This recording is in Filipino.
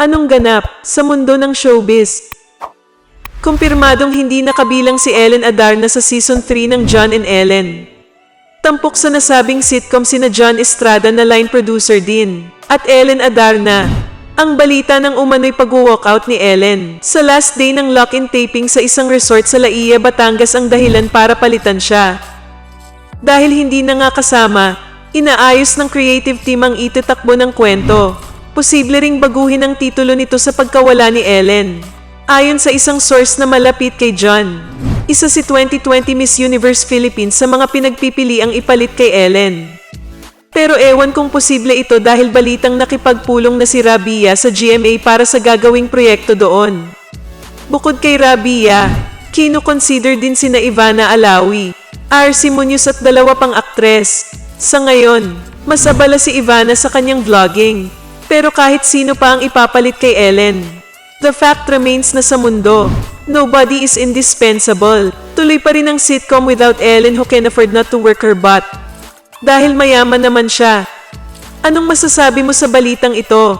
Anong ganap sa mundo ng showbiz? Kumpirmadong hindi nakabilang si Ellen Adarna sa season 3 ng John and Ellen. Tampok sa nasabing sitcom sina John Estrada na line producer din, at Ellen Adarna. Ang balita ng umano'y pag-walkout ni Ellen sa last day ng lock-in taping sa isang resort sa Laia, Batangas ang dahilan para palitan siya. Dahil hindi na nga kasama, inaayos ng creative team ang ititakbo ng kwento. Posible ring baguhin ang titulo nito sa pagkawala ni Ellen. Ayon sa isang source na malapit kay John, isa si 2020 Miss Universe Philippines sa mga pinagpipili ang ipalit kay Ellen. Pero ewan kung posible ito dahil balitang nakipagpulong na si Rabia sa GMA para sa gagawing proyekto doon. Bukod kay Rabia, kino-consider din sina Ivana Alawi, RC Munoz at dalawa pang aktres. Sa ngayon, mas abala si Ivana sa kanyang vlogging. Pero kahit sino pa ang ipapalit kay Ellen, the fact remains na sa mundo, nobody is indispensable. Tuloy pa rin ang sitcom without Ellen who can afford not to work her butt. Dahil mayaman naman siya. Anong masasabi mo sa balitang ito?